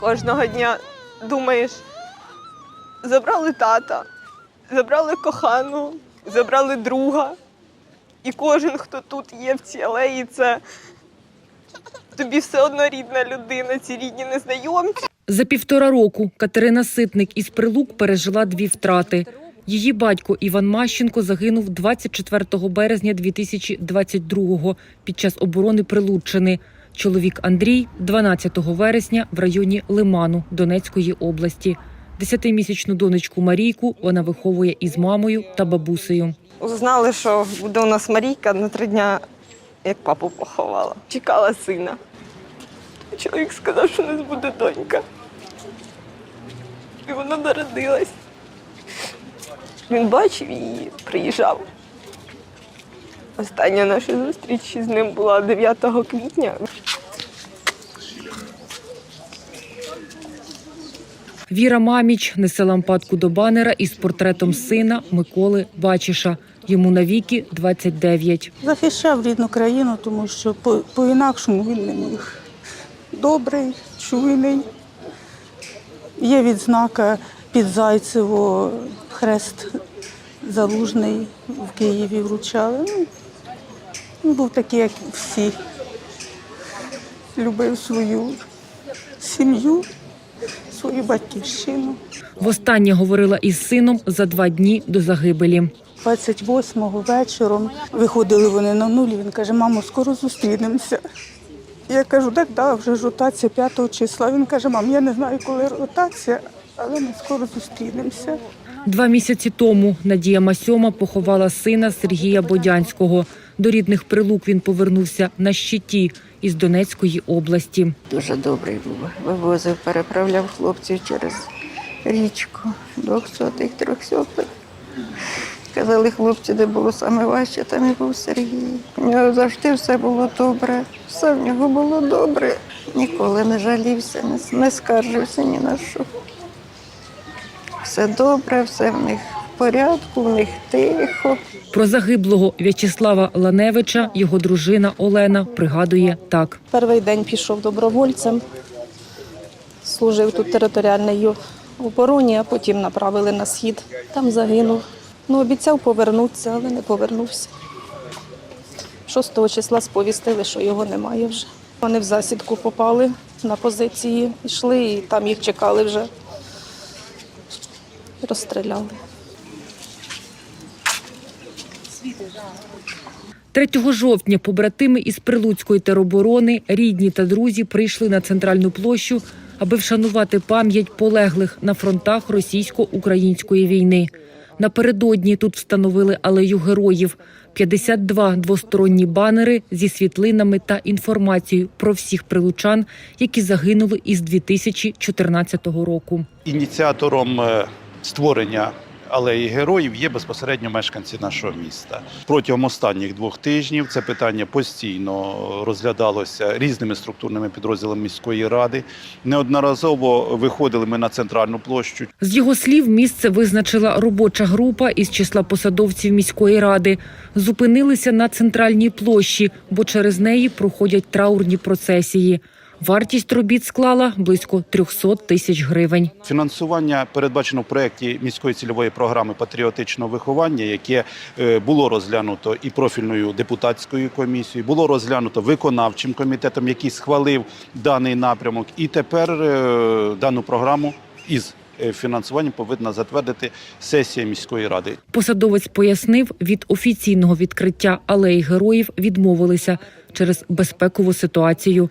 Кожного дня думаєш, забрали тата, забрали кохану, забрали друга. І кожен, хто тут є в цій алеї, це тобі все одно рідна людина, ці рідні незнайомці. За півтора року Катерина Ситник із Прилук пережила дві втрати. Її батько Іван Мащенко загинув 24 березня 2022-го під час оборони Прилуччини. Чоловік Андрій 12 вересня в районі Лиману Донецької області. Десятимісячну донечку Марійку вона виховує із мамою та бабусею. Узнали, що буде у нас Марійка на три дня, як папу поховала. Чекала сина. Чоловік сказав, що у нас буде донька. І вона народилась. Він бачив її, приїжджав. Остання наша зустріч з ним була 9 квітня. Віра Маміч несе лампадку до банера із портретом сина Миколи Бачіша. Йому навіки 29. Захищав рідну країну, тому що по- по-інакшому він не міг. Добрий, чуйний. Є відзнака під Зайцево, хрест залужний в Києві вручали. Ну, Він був такий, як всі. Любив свою сім'ю, свою батьківщину. Востаннє говорила із сином за два дні до загибелі. 28-го вечором виходили вони на нулі. Він каже, мамо, скоро зустрінемося. Я кажу, так, да, вже ж ротація 5 числа. Він каже, мам, я не знаю, коли ротація, але ми скоро зустрінемося. Два місяці тому Надія Масьома поховала сина Сергія Бодянського. До рідних прилук він повернувся на щиті із Донецької області. Дуже добрий був. Вивозив, переправляв хлопців через річку. Двохсотих, трьохсотих. Казали хлопці, де було саме важче, там і був Сергій. У нього завжди все було добре. Все в нього було добре. Ніколи не жалівся, не, скаржився ні на що. Все добре, все в них в порядку, в них тихо. Про загиблого В'ячеслава Ланевича його дружина Олена пригадує так. Перший день пішов добровольцем, служив тут територіальній обороні, а потім направили на схід. Там загинув. Ну, обіцяв повернутися, але не повернувся. 6 числа сповістили, що його немає вже. Вони в засідку попали на позиції, йшли і там їх чекали вже. Розстріляли. 3 жовтня побратими із Прилуцької тероборони, рідні та друзі прийшли на центральну площу, аби вшанувати пам'ять полеглих на фронтах російсько-української війни. Напередодні тут встановили алею героїв, 52 двосторонні банери зі світлинами та інформацією про всіх прилучан, які загинули із 2014 року. Ініціатором е, створення алеї героїв є безпосередньо мешканці нашого міста. Протягом останніх двох тижнів це питання постійно розглядалося різними структурними підрозділами міської ради. Неодноразово виходили ми на центральну площу. З його слів, місце визначила робоча група із числа посадовців міської ради. Зупинилися на центральній площі, бо через неї проходять траурні процесії. Вартість робіт склала близько 300 тисяч гривень. Фінансування передбачено в проєкті міської цільової програми патріотичного виховання, яке е, було розглянуто і профільною депутатською комісією, було розглянуто виконавчим комітетом, який схвалив даний напрямок. І тепер е, дану програму із е, фінансуванням повинна затвердити сесія міської ради. Посадовець пояснив, від офіційного відкриття алеї героїв відмовилися через безпекову ситуацію.